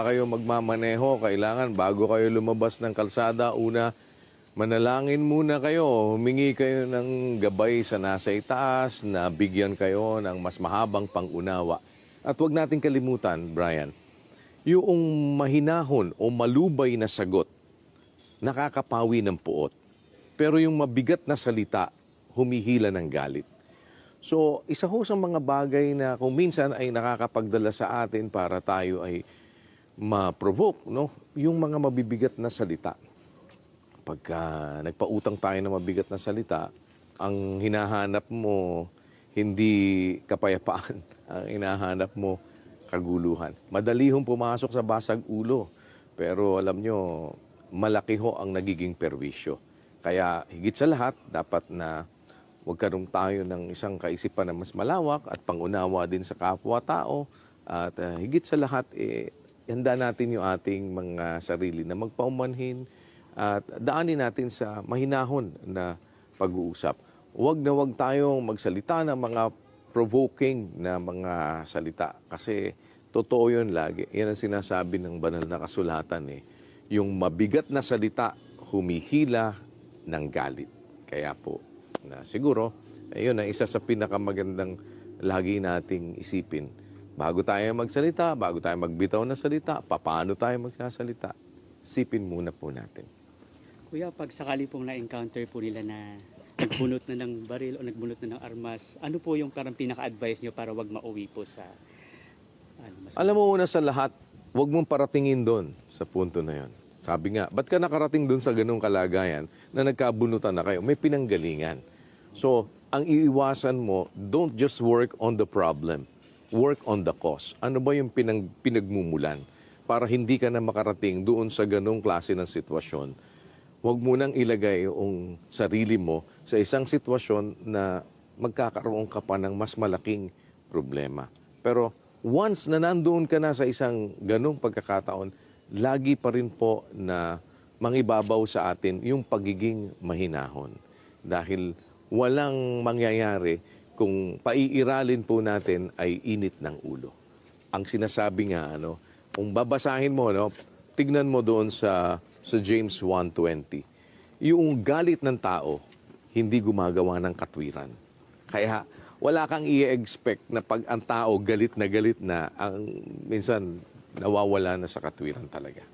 kayo magmamaneho, kailangan bago kayo lumabas ng kalsada, una, manalangin muna kayo. Humingi kayo ng gabay sa nasa itaas na bigyan kayo ng mas mahabang pangunawa. At huwag natin kalimutan, Brian, yung mahinahon o malubay na sagot, nakakapawi ng puot. Pero yung mabigat na salita, humihila ng galit. So, isa ho sa mga bagay na kung minsan ay nakakapagdala sa atin para tayo ay ma-provoke, no? Yung mga mabibigat na salita. Pagka nagpautang tayo ng mabigat na salita, ang hinahanap mo hindi kapayapaan, ang hinahanap mo kaguluhan. Madali hong pumasok sa basag ulo, pero alam nyo, malaki ho ang nagiging perwisyo. Kaya higit sa lahat, dapat na Huwag karoon tayo ng isang kaisipan na mas malawak at pangunawa din sa kapwa-tao. At ah, higit sa lahat, eh, handa natin yung ating mga sarili na magpaumanhin at daanin natin sa mahinahon na pag-uusap. Huwag na huwag tayong magsalita ng mga provoking na mga salita kasi totoo yun lagi. Yan ang sinasabi ng banal na kasulatan eh. Yung mabigat na salita humihila ng galit. Kaya po, na siguro, ayun ang isa sa pinakamagandang lagi nating isipin. Bago tayo magsalita, bago tayo magbitaw ng salita, paano tayo magsasalita, isipin muna po natin. Kuya, pag sakali pong na-encounter po nila na nagbunot na ng baril o nagbunot na ng armas, ano po yung parang pinaka-advice nyo para wag mauwi po sa... Ano, mas Alam mo una sa lahat, huwag mong paratingin doon sa punto na yon. Sabi nga, ba't ka nakarating doon sa ganung kalagayan na nagkabunutan na kayo? May pinanggalingan. So, ang iiwasan mo, don't just work on the problem. Work on the cause. Ano ba yung pinang, pinagmumulan? Para hindi ka na makarating doon sa ganung klase ng sitwasyon. Huwag mo nang ilagay yung sarili mo sa isang sitwasyon na magkakaroon ka pa ng mas malaking problema. Pero once na nandoon ka na sa isang ganong pagkakataon, lagi pa rin po na mangibabaw sa atin yung pagiging mahinahon. Dahil walang mangyayari kung paiiralin po natin ay init ng ulo. Ang sinasabi nga, ano, kung babasahin mo, no, tignan mo doon sa, sa James 1.20, yung galit ng tao, hindi gumagawa ng katwiran. Kaya wala kang i-expect na pag ang tao galit na galit na, ang minsan nawawala na sa katwiran talaga.